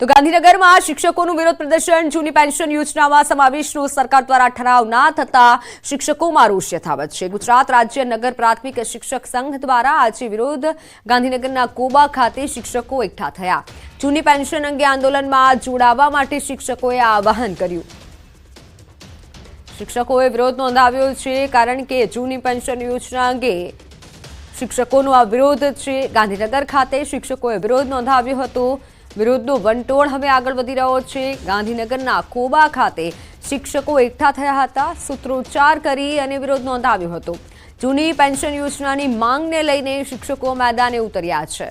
તો ગાંધીનગરમાં શિક્ષકોનું વિરોધ પ્રદર્શન, જૂની પેન્શન યોજનામાં સમાવેશનો સરકાર દ્વારા ઠરાવ ના થતા શિક્ષકોમાં રોષ યથાવત છે. ગુજરાત રાજ્ય નગર પ્રાથમિક શિક્ષક સંઘ દ્વારા આજે વિરોધ ગાંધીનગરના કોબા ખાતે શિક્ષકો એકઠા થયા. જૂની પેન્શન અંગે આંદોલનમાં જોડાવા માટે શિક્ષકોએ આવાહન કર્યું. શિક્ષકોએ વિરોધ નોંધાવ્યો છે કારણ કે જૂની પેન્શન યોજના અંગે શિક્ષકોનો આ વિરોધ છે. ગાંધીનગર ખાતે શિક્ષકોએ વિરોધ નોંધાવ્યો હતો. વિરોધનો વંટોળ હવે આગળ વધી રહ્યો છે. ગાંધીનગરના કોબા ખાતે શિક્ષકો એકઠા થયા હતા. સૂત્રોચ્ચાર કરી અને વિરોધ નોંધાવ્યો હતો. જૂની પેન્શન યોજનાની માંગને લઈને શિક્ષકો મેદાને ઉતર્યા છે.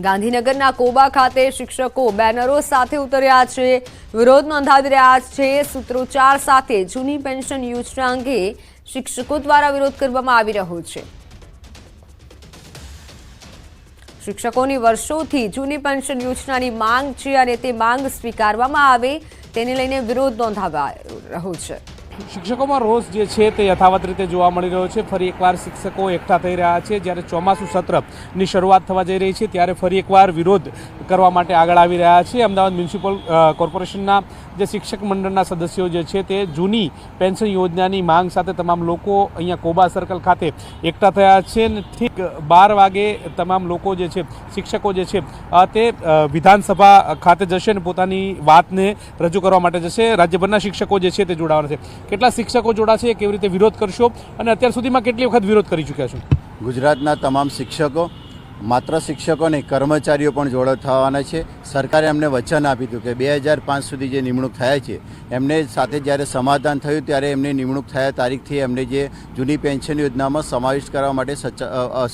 ગાંધીનગરના કોબા ખાતે શિક્ષકો બેનરો સાથે ઉતર્યા છે. વિરોધ નોંધાવી રહ્યા છે. સૂત્રોચ્ચાર સાથે જૂની પેન્શન યોજના અંગે શિક્ષકો દ્વારા વિરોધ કરવામાં આવી રહ્યો છે. શિક્ષકોની વર્ષોથી જૂની પેન્શન યોજનાની માંગ છે અને તે માંગ સ્વીકારવામાં આવે તેને લઈને વિરોધ નોંધાવા રહ્યો છે. શિક્ષકોમાં રોષ જે છે તે યથાવત રીતે જોવા મળી રહ્યો છે. ફરી એકવાર શિક્ષકો એકઠા થઈ રહ્યા છે. જ્યારે ચોમાસું સત્રની શરૂઆત થવા જઈ રહી છે, ત્યારે ફરી એકવાર વિરોધ કરવા માટે આગળ આવી રહ્યા છે. અમદાવાદ મ્યુનિસિપલ કોર્પોરેશનના જે શિક્ષક મંડળના સદસ્યો જે છે તે જૂની પેન્શન યોજનાની માંગ સાથે તમામ લોકો અહીંયા કોબા સર્કલ ખાતે એકઠા થયા છે અને ઠીક બાર વાગે તમામ લોકો જે છે, શિક્ષકો જે છે તે વિધાનસભા ખાતે જશે અને પોતાની વાતને રજૂ કરવા માટે જશે. રાજ્યભરના શિક્ષકો જે છે તે જોડાવાના છે. કેટલા શિક્ષકો જોડાશે કેવી રીતે વિરોધ કરશો? અને અત્યાર સુધીમાં કેટલી વખત વિરોધ કરી ચૂક્યા છો? ગુજરાતના તમામ શિક્ષકો માત્ર શિક્ષકો નહીં કર્મચારીઓ પણ જોડો થવાના છે. સરકારે એમને વચન આપ્યું હતું કે બે હજાર પાંચ સુધી જે નિમણૂક થયા છે, એમને સાથે જ્યારે સમાધાન થયું ત્યારે એમની નિમણૂક થયા તારીખથી એમને જે જૂની પેન્શન યોજનામાં સમાવિષ્ટ કરવા માટે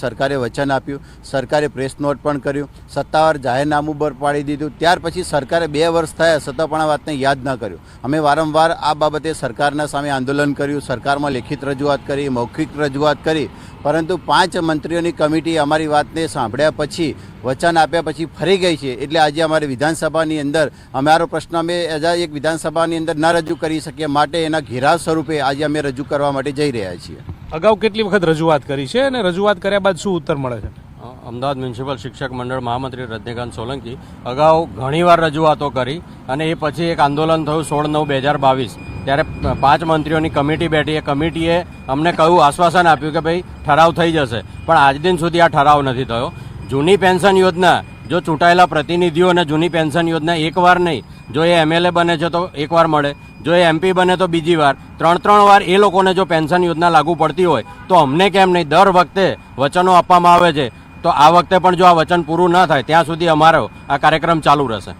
સરકારે વચન આપ્યું. સરકારે પ્રેસ નોટ પણ કર્યું. સત્તાવાર જાહેરનામું પર પાડી દીધું. ત્યાર પછી સરકારે બે વર્ષ થયા છતાં પણ આ વાતને યાદ ન કર્યું. અમે વારંવાર આ બાબતે સરકારના સામે આંદોલન કર્યું, સરકારમાં લેખિત રજૂઆત કરી, મૌખિક રજૂઆત કરી. પરંતુ પાંચ મંત્રીઓની કમિટી અમારી વાતને સાંભળ્યા પછી, વચન આપ્યા પછી ફરી ગઈ છે. એટલે આજે અમારે વિધાનસભાની અંદર, અમારો પ્રશ્ન અમે એઝ એક વિધાનસભાની અંદર ન રજૂ કરી શકીએ માટે એના ઘેરાવ સ્વરૂપે આજે અમે રજૂ કરવા માટે જઈ રહ્યા છીએ. અગાઉ કેટલી વખત રજૂઆત કરી છે અને રજૂઆત કર્યા બાદ શું ઉત્તર મળે છે? અમદાવાદ મ્યુનિસિપલ શિક્ષક મંડળ મહામંત્રી રજનીકાંત સોલંકી અગાઉ ઘણીવાર રજૂઆતો કરી અને એ પછી એક આંદોલન થયું સોળ નવ બે હજાર બાવીસ. ત્યારે પાંચ મંત્રીઓની કમિટી બેઠી. એ કમિટીએ અમને કહ્યું, આશ્વાસન આપ્યું કે ભાઈ, ઠરાવ થઈ જશે. પણ આજ દિન સુધી આ ઠરાવ નથી થયો. જૂની પેન્શન યોજના, જો ચૂંટાયેલા પ્રતિનિધિઓને જૂની પેન્શન યોજના એકવાર નહીં, જો એ એમએલએ બને છે તો એકવાર મળે. જો એ એમપી બને તો બીજી વાર. ત્રણ ત્રણ વાર એ લોકોને જો પેન્શન યોજના લાગુ પડતી હોય, તો અમને કેમ નહીં? દર વખતે વચનો આપવામાં આવે છે. તો આ વખતે પણ જો આ વચન પૂરું ન થાય ત્યાં સુધી અમારો આ કાર્યક્રમ ચાલુ રહેશે.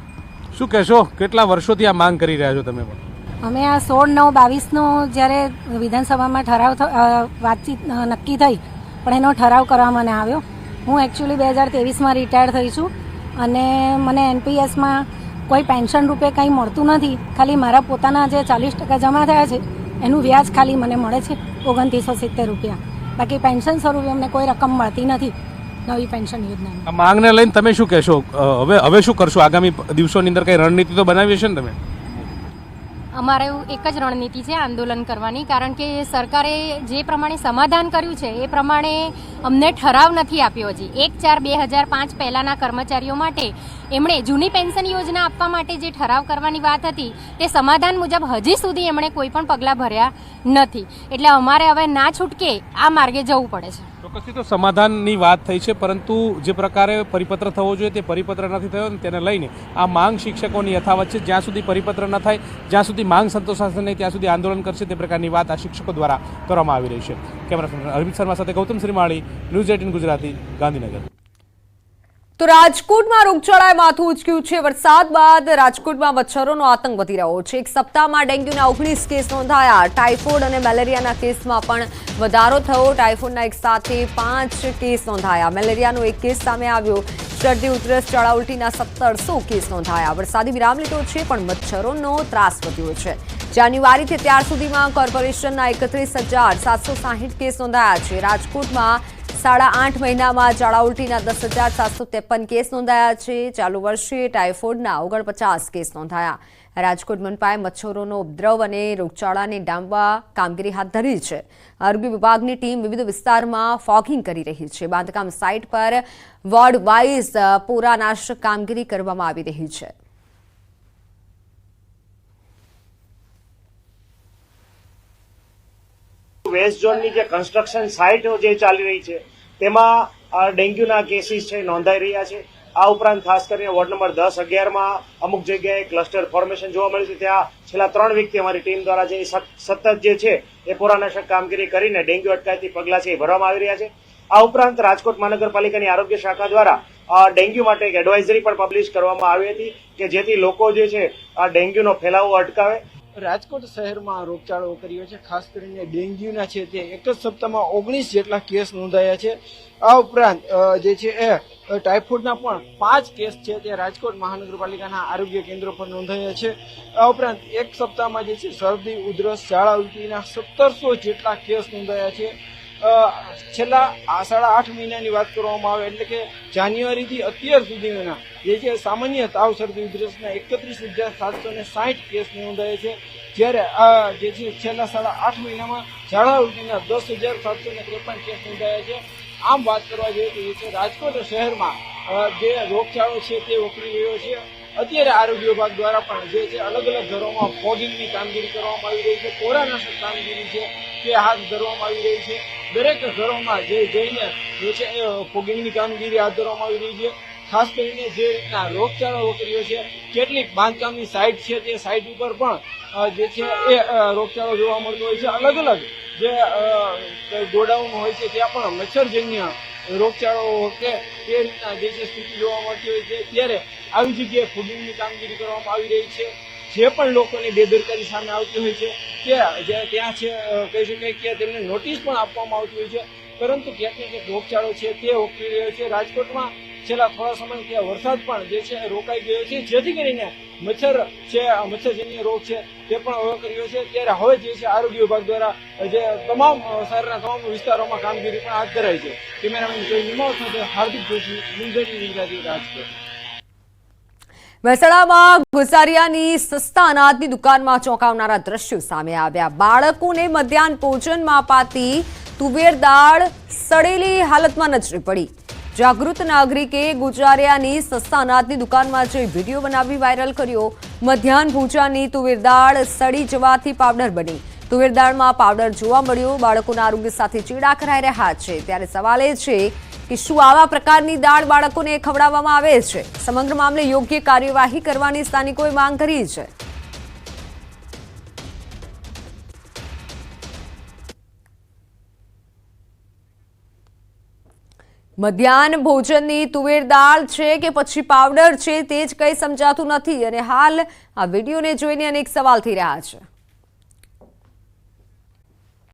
શું કહેશો? કેટલા વર્ષોથી આ માંગ કરી રહ્યા છો તમે પણ? અમે આ સોળ નવ બાવીસનો જ્યારે વિધાનસભામાં ઠરાવ થ- વાતચીત નક્કી થઈ પણ એનો ઠરાવ કરવા મને આવ્યો. હું એકચ્યુઅલી બે હજાર ત્રેવીસમાં રિટાયર થઈ છું અને મને એનપીએસમાં કોઈ પેન્શન રૂપે કંઈ મળતું નથી. ખાલી મારા પોતાના જે ચાલીસ ટકા જમા થયા છે એનું વ્યાજ ખાલી મને મળે છે ઓગણત્રીસો સિત્તેર રૂપિયા. બાકી પેન્શન સ્વરૂપે અમને કોઈ રકમ મળતી નથી. નવી પેન્શન યોજના. આ માંગને લઈને તમે શું કહેશો? હવે હવે શું કરશો? આગામી દિવસોની અંદર કઈ રણનીતિ તો બનાવી હશે ને તમે? અમારે એવું એક જ રણનીતિ છે આંદોલન કરવાની કારણ કે સરકારે જે પ્રમાણે સમાધાન કર્યું છે એ પ્રમાણે અમને ઠરાવ નથી આપ્યો હજી. એક ચાર બે હજાર પાંચ પહેલાંના કર્મચારીઓ માટે એમણે જૂની પેન્શન યોજના આપવા માટે જે ઠરાવ કરવાની વાત હતી તે સમાધાન મુજબ હજી સુધી એમણે કોઈ પણ પગલાં ભર્યા નથી. એટલે અમારે હવે ના છૂટકે આ માર્ગે જવું પડે છે. ચોક્કસથી તો સમાધાનની વાત થઈ છે, પરંતુ જે પ્રકારે પરિપત્ર થવો જોઈએ તે પરિપત્ર નથી થયો તેને લઈને આ માંગ શિક્ષકોની યથાવત છે. જ્યાં સુધી પરિપત્ર ન થાય, જ્યાં સુધી માંગ સંતોષાશે નહીં, ત્યાં સુધી આંદોલન કરશે, તે પ્રકારની વાત આ શિક્ષકો દ્વારા કરવામાં આવી રહી છે. કેમેરા અરવિંદ શર્મા સાથે ગૌતમ શ્રીમાળી, ન્યૂઝ એટીન ગુજરાતી, ગાંધીનગર. તો રાજકોટમાં રોગચાળાએ માથું ઉચક્યું છે. વરસાદ બાદ રાજકોટમાં મચ્છરોનો આતંક વધી રહ્યો છે. એક સપ્તાહમાં ડેન્ગ્યુના ઓગણીસ કેસ નોંધાયા. ટાઇફોઇડ અને મેલેરિયાના કેસમાં પણ વધારો થયો. ટાઇફોઇડના એક સાથે પાંચ કેસ નોંધાયા. મેલેરિયાનો એક કેસ સામે આવ્યો. શરદી, ઉધરસ ચળા ઉલટીના સત્તરસો કેસ નોંધાયા. વરસાદી વિરામ લીધો છે, પણ મચ્છરોનો ત્રાસ વધ્યો છે. જાન્યુઆરીથી ત્યાર સુધીમાં કોર્પોરેશનના એકત્રીસ હજાર સાતસો સાહીઠ કેસ નોંધાયા છે. રાજકોટમાં સાડા આઠ મહિનામાં ઝાડા ઉલટીના દસ હજાર સાતસો ત્રેપન કેસ નોંધાયા છે. ચાલુ વર્ષે ટાઇફોઇડના ઓગણપચાસ કેસ નોંધાયા. રાજકોટ મનપાએ મચ્છરોનો ઉપદ્રવ અને રોગચાળાને ડામવા કામગીરી હાથ ધરી છે. આરોગ્ય વિભાગની ટીમ વિવિધ વિસ્તારમાં ફોગિંગ કરી રહી છે. બાંધકામ સાઇટ પર વોર્ડ વાઇઝ પૂરાનાશ કામગીરી કરવામાં આવી રહી છે. વેસ્ટ ઝોનની જે કન્સ્ટ્રક્શન સાઇટ જે ચાલી રહી છે તેમાં ડેન્ગ્યુના કેસીસ છે, નોંધાઈ રહ્યા છે. આ ઉપરાંત ખાસ કરીને વોર્ડ નંબર દસ અગિયારમાં અમુક જગ્યાએ ક્લસ્ટર ફોર્મેશન જોવા મળ્યું છે. ત્યાં છેલ્લા ત્રણ વીકથી અમારી ટીમ દ્વારા જે સત- સતત જે છે, એ પુરાનાશક કામગીરી કરીને ડેન્ગ્યુ અટકાયતી પગલાં છે એ ભરવામાં આવી રહ્યા છે. આ ઉપરાંત રાજકોટ મહાનગરપાલિકાની આરોગ્ય શાખા દ્વારા ડેન્ગ્યુ માટે એક એડવાઇઝરી પણ પબ્લિશ કરવામાં આવી હતી કે જેથી લોકો જે છે, આ ડેન્ગ્યુનો ફેલાવો અટકાવે. રાજકોટ શહેરમાં રોગચાળો કર્યો છે. ખાસ કરીને ડેન્ગ્યુના છે તે એક જ સપ્તાહમાં ઓગણીસ જેટલા કેસ નોંધાયા છે. આ ઉપરાંત જે છે એ ટાઇફોઇડના પણ પાંચ કેસ છે તે રાજકોટ મહાનગરપાલિકાના આરોગ્ય કેન્દ્રો પર નોંધાયા છે. આ ઉપરાંત, એક સપ્તાહમાં જે છે શરદી, ઉધરસ, ઝાડા ઉલટીના સત્તરસો જેટલા કેસ નોંધાયા છે. છેલ્લા આ સાડા આઠ મહિનાની વાત કરવામાં આવે એટલે કે જાન્યુઆરીથી અત્યાર સુધીના જે છે સામાન્ય તાવ શરદી ઉધરસના એકત્રીસ હજાર સાતસો ને સાઠ કેસ નોંધાયા છે. જ્યારે આ જે છે છેલ્લા સાડા આઠ મહિનામાં ઝાડા ઉલટીના દસ હજાર સાતસો ને ત્રેપન કેસ નોંધાયા છે. આમ વાત કરવા જોઈએ તો જે છે રાજકોટ શહેરમાં જે રોગચાળો છે તે ઉકળી રહ્યો છે. અત્યારે આરોગ્ય વિભાગ દ્વારા પણ જે છે અલગ અલગ ઘરોમાં ફોગિંગની કામગીરી કરવામાં આવી રહી છે, કોરાનાશક કામગીરી છે તે હાથ ધરવામાં આવી રહી છે. દરેક ઘરોમાં જે જઈને જે છે એ ફોગિંગની કામગીરી હાથ ધરવામાં આવી રહી છે. ખાસ કરીને જે રીતના રોગચાળો વકર્યો છે, કેટલીક બાંધકામની સાઇટ છે તે સાઇટ ઉપર પણ જે છે એ રોગચાળો જોવા મળતો હોય છે. અલગ અલગ જે ગોડાઉન હોય છે, ત્યાં પણ મચ્છરજન્ય રોગચાળો કે તે રીતના જે જે સ્થિતિ જોવા મળતી હોય છે, ત્યારે આવી જગ્યાએ ફૂડિંગની કામગીરી કરવામાં આવી રહી છે. જે પણ લોકોની બેદરકારી સામે આવતી હોય છે, કે જે ત્યાં છે કહી શકાય કે તેમને નોટિસ પણ આપવામાં આવતી હોય છે. પરંતુ ક્યાંક ને ક્યાંક રોગચાળો છે, તે ઓકી રહ્યો છે. રાજકોટમાં છેલ્લા થોડા સમય ત્યાં વરસાદ પણ જે છે, રોકાઈ ગયો છે. જેથી કરીને મચ્છર છે મચ્છરજન્ય રોગ છે, તે પણ હવે કર્યો છે. ત્યારે હવે જે છે, આરોગ્ય વિભાગ દ્વારા જે તમામ શહેરના તમામ વિસ્તારોમાં કામગીરી પણ હાથ ધરાઈ છે. કેમેરામેન જોઈ નિમાવ સાથે હાર્દિક જોશી નિર્દરી ગુજરાતી રાજકોટ. મહેસાણામાં ઘુસારિયાની સસ્તા અનાજની દુકાનમાં ચોંકાવનારા દ્રશ્યો સામે આવ્યા. બાળકોને મધ્યાહન ભોજનમાં અપાતી તુવેર દાળ સડેલી હાલતમાં નજરે પડી. જાગૃત નાગરિકે ગુજારિયાની સસ્તા અનાજની દુકાનમાં જઈ વીડિયો બનાવી વાયરલ કર્યો. મધ્યાહન ભોજનની તુવેર દાળ સડી જવાથી પાવડર બની. તુવેર દાળમાં પાવડર જોવા મળ્યો. બાળકોના આરોગ્ય સાથે ચીડા કરાઈ રહ્યા છે. ત્યારે સવાલ એ છે કે શું આવા પ્રકારની દાળ બાળકોને ખવડાવવામાં આવે છે? સમગ્ર મામલે યોગ્ય કાર્યવાહી કરવાની સ્થાનિકોએ માંગ કરી છે. મધ્યાહન ભોજનની તુવેર દાળ છે કે પછી પાવડર છે તે જ કંઈ સમજાતું નથી અને હાલ આ વિડીયોને જોઈને અનેક સવાલ થઈ રહ્યા છે.